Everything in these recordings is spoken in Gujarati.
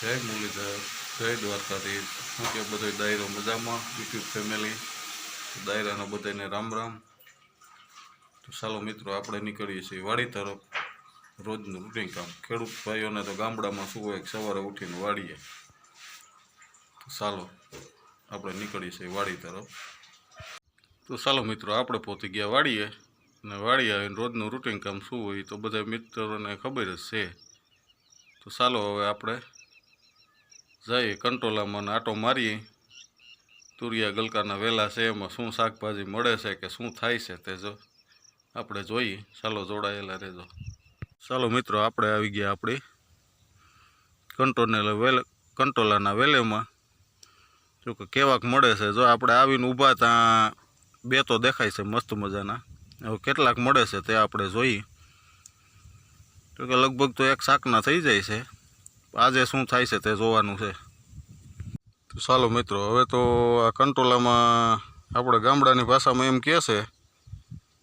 જય મુરલીધર જય દ્વારકાધીશ. શું કે બધો દાયરો મજામાં? YouTube family. દાયરાનો બધાને રામ રામ. તો ચાલો મિત્રો, આપણે નીકળીએ છીએ વાડી તરફ. રોજનું રૂટિન કામ. ખેડૂત ભાઈઓને તો ગામડામાં શું હોય, સવારે ઉઠીને વાડીએ. તો ચાલો, આપણે નીકળીએ છીએ વાડી તરફ. તો ચાલો મિત્રો, આપણે પહોંચી ગયા વાડીએ અને વાડી આવીને રોજનું રૂટિન કામ શું હોય તો બધા મિત્રોને ખબર જ છે. તો ચાલો હવે આપણે જઈએ કંટોલામાં આટો મારીએ. તુરિયા ગલકાના વેલા છે, એમાં શું શાકભાજી મળે છે કે શું થાય છે તે જો આપણે જોઈએ. ચાલો જોડાયેલા રહેજો. ચાલો મિત્રો, આપણે આવી ગયા આપણી કંટોને વેલ કંટોલાના વેલેમાં. જો કે કેવાક મળે છે, જો આપણે આવીને ઊભા ત્યાં બે તો દેખાય છે મસ્ત મજાના. હવે કેટલાક મળે છે તે આપણે જોઈએ. તો કે લગભગ તો એક શાકના થઈ જાય છે. આજે શું થાય છે તે જોવાનું છે. તો ચાલો મિત્રો, હવે તો આ કંટોલામાં આપણે ગામડાની ભાષામાં એમ કહે છે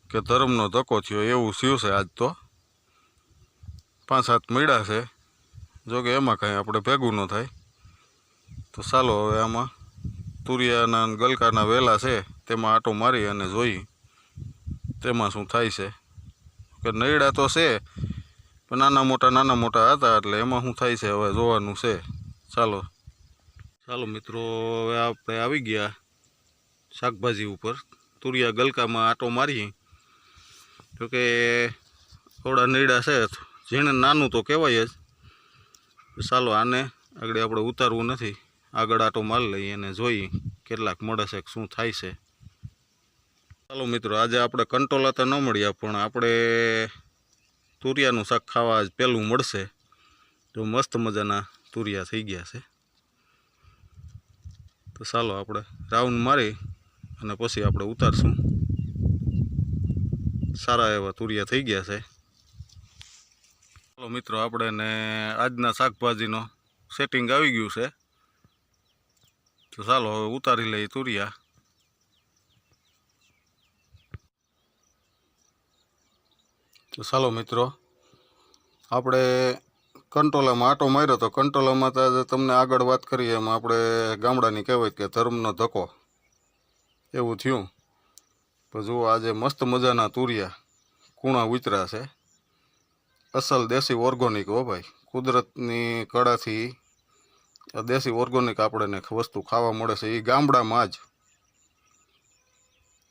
કે ધર્મનો ધક્કો થયો, એવું થયું છે આજ તો. પાંચ સાત મળ્યા છે. જો કે એમાં કાંઈ આપણે ભેગું ન થાય. તો ચાલો હવે આમાં તુરિયાના ગલકાના વેલા છે, તેમાં આટો મારી અને જોઈ તેમાં શું થાય છે. કે નૈડા તો છે પણ નાના મોટા નાના મોટા હતા એટલે એમાં શું થાય છે? હવે જોવાનું છે. ચાલો. ચાલો મિત્રો, હવે આપણે આવી ગયા શાકભાજી ઉપર. તુરિયા ગલકામાં આટો મારી તો કે થોડા નીડા છે. જેણે નાનું તો કહેવાય જ. ચાલો આને આગળ આપણે ઉતારવું નથી. આગળ આટો મારી લઈએ અને જોઈએ કેટલાક મળે છે શું થાય છે. ચાલો મિત્રો, આજે આપણે કંટોલા તો ન મળ્યા, પણ આપણે તુરિયાનું શાક ખાવા આજ પહેલું મળશે. તો મસ્ત મજાના તુરિયા થઈ ગયા છે. તો ચાલો આપણે રાઉન્ડ મારી અને પછી આપણે ઉતારશું. સારા એવા તુરિયા થઈ ગયા છે. ચાલો મિત્રો, આપણે ને આજના શાકભાજીનો સેટિંગ આવી ગયું છે. તો ચાલો હવે ઉતારી લઈએ તુરિયા. ચાલો મિત્રો, આપણે કંટોલામાં આટો માર્યો તો કંટોલામાં તો આજે તમને આગળ વાત કરીએ એમાં આપણે ગામડાની કહેવાય કે ધર્મનો ધક્કો. એવું થયું. તો જુઓ, આજે મસ્ત મજાના તુરિયા કૂણા ઉતર્યા છે. અસલ દેશી ઓર્ગોનિક હો ભાઈ. કુદરતની કળાથી દેશી ઓર્ગોનિક આપણને વસ્તુ ખાવા મળે છે. એ ગામડામાં જ.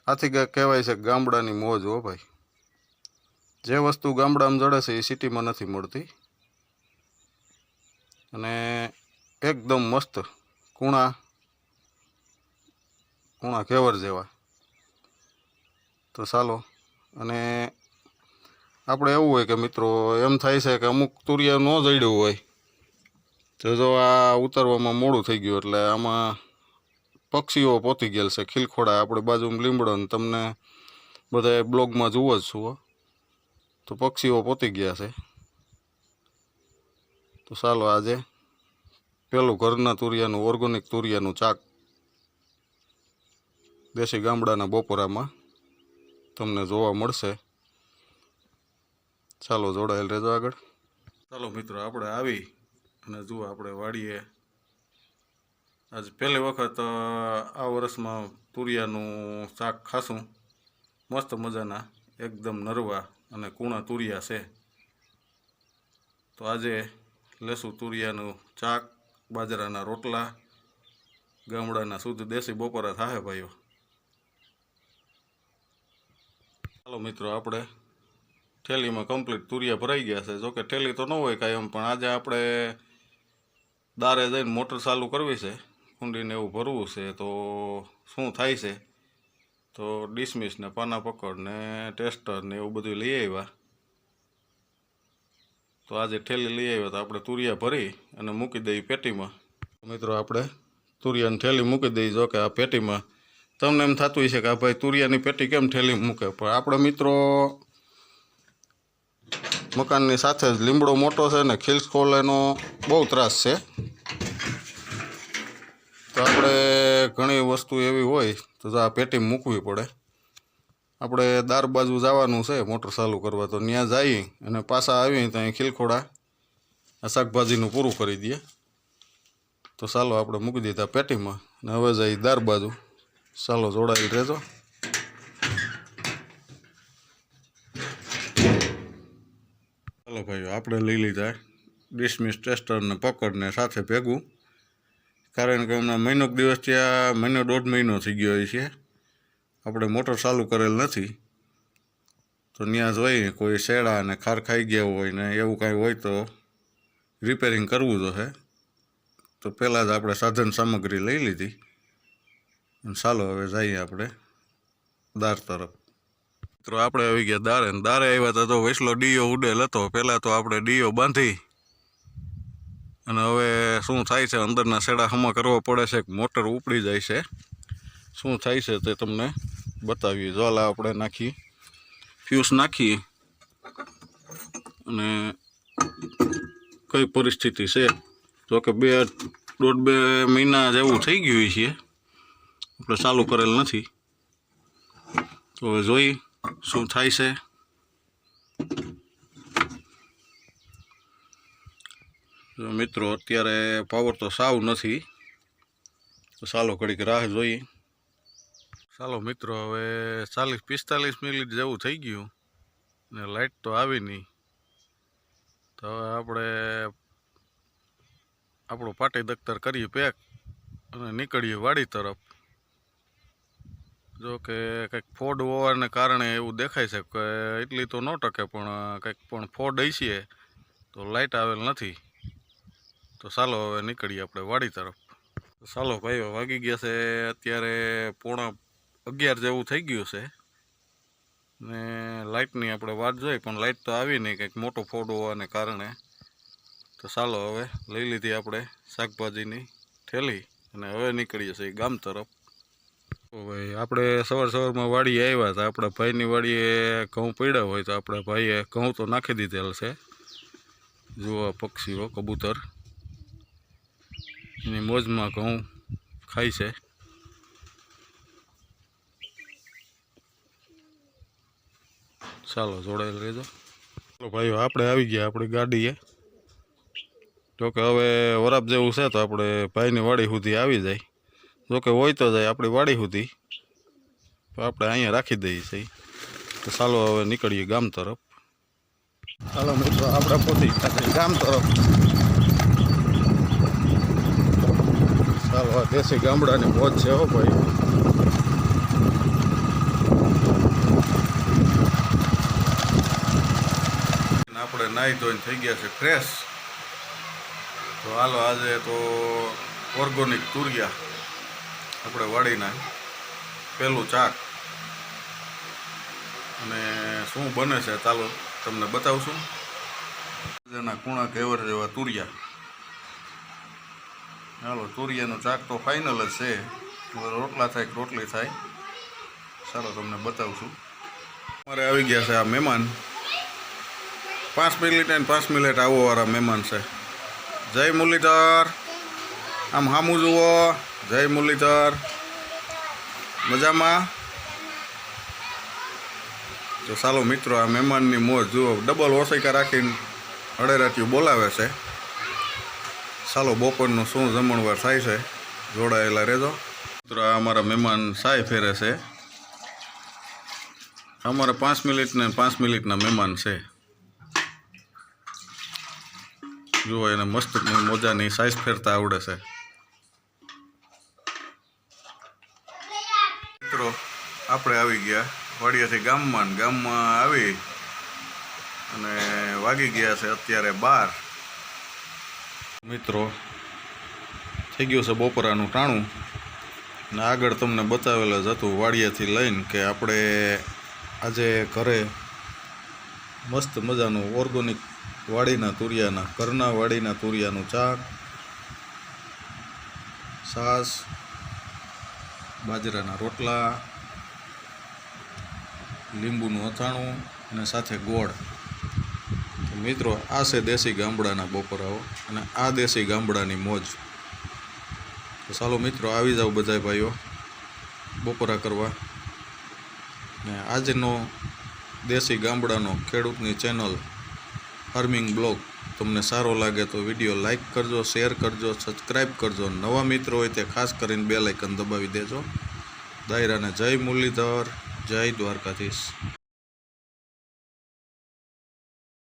આથી કહેવાય છે ગામડાની મોજ હો ભાઈ. જે વસ્તુ ગામડામાં જડે છે એ સિટીમાં નથી મળતી. અને એકદમ મસ્ત કૂણા કૂણા કેવર જેવા. તો ચાલો, અને આપણે એવું હોય કે મિત્રો, એમ થાય છે કે અમુક તુરિયા ન જડ્યું હોય. તો જો આ ઉતરવામાં મોડું થઈ ગયું એટલે આમાં પક્ષીઓ પોતી ગયેલ છે. ખીલખોડા આપણે બાજુમાં લીમડો તમને બધા બ્લોગમાં જુઓ જ છું. તો પક્ષીઓ પોતી ગયા છે. તો ચાલો આજે પેલું ઘરના તુરિયાનું ઓર્ગોનિક તુરિયાનું ચાક દેશી ગામડાના બપોરામાં તમને જોવા મળશે. ચાલો જોડાયેલ રહેજો આગળ. ચાલો મિત્રો, આપણે આવી અને જુઓ આપણે વાડીએ. આજે પહેલી વખત આ વર્ષમાં તુરિયાનું શાક ખાશું. મસ્ત મજાના, એકદમ નરવા. અને કૂણા તુરિયા છે. તો આજે લેશું તુરિયાનું ચાક, બાજરાના રોટલા, ગામડાના શુદ્ધ દેશી બપોરા થાય ભાઈઓ. ચાલો મિત્રો, આપણે થેલીમાં કમ્પ્લીટ તુરિયા ભરાઈ ગયા છે. જોકે થેલી તો ન હોય કાંઈ એમ, પણ આજે આપણે દારે જઈને મોટર ચાલુ કરવી છે. કુંડીને એવું ભરવું છે, તો શું થાય છે? તો ડિસમિસને પાના પકડને ટેસ્ટરને એવું બધું લઈ આવ્યા. તો આજે ઠેલી લઈ આવ્યા તો આપણે તુરિયા ભરી અને મૂકી દઈએ પેટીમાં. મિત્રો આપણે તુરિયાની ઠેલી મૂકી દઈએ જો કે આ પેટીમાં. તમને એમ થતું હશે કે ભાઈ તુરિયાની પેટી કેમ ઠેલી મૂકે? પણ આપણે મિત્રો મકાનની સાથે જ લીમડો મોટો છે ને ખીલખોલેનો બહુ ત્રાસ છે. તો આપણે ઘણી વસ્તુ એવી હોય તો આ પેટી મૂકવી પડે. આપણે દાર બાજુ જવાનું છે મોટર ચાલુ કરવા, તો ત્યાં જઈએ અને પાછા આવી ત્યાં ખીલખોડા, આ શાકભાજીનું પૂરું કરી દઈએ. તો ચાલો આપણે મૂકી દીધા પેટીમાં ને હવે જઈ દાર બાજુ. ચાલો જોડાયેલ રહેજો. ચાલો ભાઈઓ, આપણે લઈ લીધા ડિસમિસ ટેસ્ટરને પકડને સાથે ભેગું. કારણ કે હમણાં મહિનો દિવસ ત્યાં મહિનો દોઢ મહિનો થઈ ગયો છે. આપણે મોટર ચાલુ કરેલ નથી. તો ત્યાં જોઈએ કોઈ શેડા અને ખાર ખાઈ ગયા હોય ને એવું કાંઈ હોય તો રિપેરિંગ કરવું તો હે. તો પહેલાં જ આપણે સાધન સામગ્રી લઈ લીધી. અને ચાલો હવે જઈએ આપણે દાર તરફ. મિત્રો, આપણે આવી ગયા દારે. દારે આવ્યા હતા તો વૈસલો ડીયો ઉડેલ હતો. પહેલાં તો આપણે ડીયો બાંધી અને હવે શું થાય છે? અંદરના શેડા હમા કરવા પડે છે મોટર ઉપડી જાય છે. શું થાય છે તે તમને બતાવીએ. જ્વાલા આપણે નાખી ફ્યુઝ નાખીએ અને કઈ પરિસ્થિતિ છે? જો કે બે, દોઢ બે મહિના જેવું થઈ ગયું છે. આપણે ચાલુ કરેલ નથી. તો હવે જોઈ શું થાય છે. મિત્રો, અત્યારે પાવર તો સાવ નથી. તો ચાલો ઘડીક રાહ જોઈએ. ચાલો મિત્રો, હવે ચાલીસ પિસ્તાલીસ મિનિટ જેવું થઈ ગયું ને લાઇટ તો આવી નહીં. તો હવે આપણે આપણું પાટી દખ્તર કરીએ પેક અને નીકળીએ વાડી તરફ. જો કે કંઈક ફોડ હોવાને કારણે એવું દેખાય છે કે એટલી તો ન ટકે, પણ કંઈક પણ ફોડ હશે તો લાઇટ આવેલ નથી. તો ચાલો હવે નીકળીએ આપણે વાડી તરફ. ચાલો ભાઈ વાગી ગયા છે અત્યારે પોણા અગિયાર જેવું થઈ ગયું છે. ને લાઇટની આપણે વાત જોઈ, પણ લાઇટ તો આવી નહીં, કંઈક મોટો ફોડ હોવાને કારણે. તો ચાલો હવે લઈ લીધી આપણે શાકભાજીની થેલી અને હવે નીકળીએ છીએ ગામ તરફ. ભાઈ, આપણે સવાર સવારમાં વાડીએ આવ્યા હતા. આપણા ભાઈની વાડીએ ઘઉં પડ્યા હોય તો આપણા ભાઈએ ઘઉં તો નાખી દીધેલ છે. જુઓ પક્ષીઓ, કબૂતર. એની મોજમાં ઘઉં ખાય છે. ચાલો જોડાયેલ રહેજો. ચાલો ભાઈઓ આપણે આવી ગયા આપણી ગાડીએ. જોકે હવે વરાપ જેવું છે તો આપણે ભાઈની વાડી સુધી આવી જાય. જોકે હોય તો જાય આપણી વાડી સુધી. તો આપણે અહીંયા રાખી દઈએ છીએ. તો ચાલો હવે નીકળીએ ગામ તરફ. ચાલો મિત્રો આપણે પોતે ગામ તરફ. ચાલો દેશી ગામડાની મોજ છે હો ભાઈ. આપણે નાહી ધોઈને થઈ ગયા છે ફ્રેશ તો હાલો, આજે તો ઓર્ગોનિક તુરિયા. આપણે વાડીના. પહેલું ચાક. અને શું બને છે, ચાલો તમને બતાવશું. એના કુણા કેવર જેવા તુરિયા. હાલો, તુરિયાનું ચાક તો ફાઇનલ જ છે. રોટલા થાય રોટલી થાય ચાલો તમને બતાવશું. અમારે આવી ગયા છે આ મહેમાન. પાંચ મિનિટ અને પાંચ મિનિટ આવવાવાળા મહેમાન છે. જય મુરલીધર. આમ હામું જુઓ. જય મુરલીધર. મજામાં? તો ચાલો મિત્રો, આ મહેમાનની મોજ જુઓ. ડબલ ઓસૈકા રાખીને અડેરાટીયું બોલાવે છે. ચાલો બપોરનું શું જમણવાર થાય છે? જોડાયેલા રહેજો. મિત્રો, આ અમારા મહેમાન સાય ફેરે છે. અમારા પાંચ મિનિટ ને પાંચ મિનિટના મહેમાન છે. જુઓ, એને મસ્ત મોજાની સાઈઝ ફેરતા આવડે છે. મિત્રો, આપણે આવી ગયા વાડિયાથી ગામમાં ગામમાં આવી અને વાગી ગયા છે અત્યારે બાર. મિત્રો, થઈ ગયું છે બપોરાનું ટાણું. ને આગળ તમને બતાવેલ જ હતું વાડિયાથી લઈને કે આપણે આજે ઘરે મસ્ત મજાનું ઓર્ગોનિક વાડીના તુરિયાના, ઘરના વાડીના તુરિયાનું ચાક છાસ બાજરાના રોટલા, લીંબુનું અથાણું અને સાથે ગોળ. મિત્રો, આ છે દેશી ગામડાના બપોરાઓ અને આ દેશી ગામડાની મોજ. તો ચાલો મિત્રો, આવી જાઓ બધા ભાઈઓ બપોરા કરવા. ને આજનો દેશી ગામડાનો ખેડૂતની ચેનલ ફાર્મિંગ બ્લોગ તમને સારો લાગે તો વીડિયો લાઈક કરજો, શેર કરજો સબસ્ક્રાઈબ કરજો. નવા મિત્રો હોય તે ખાસ કરીને બે લાઇકન દબાવી દેજો. દાયરાને જય મુરલીધર, જય દ્વારકાધીશ.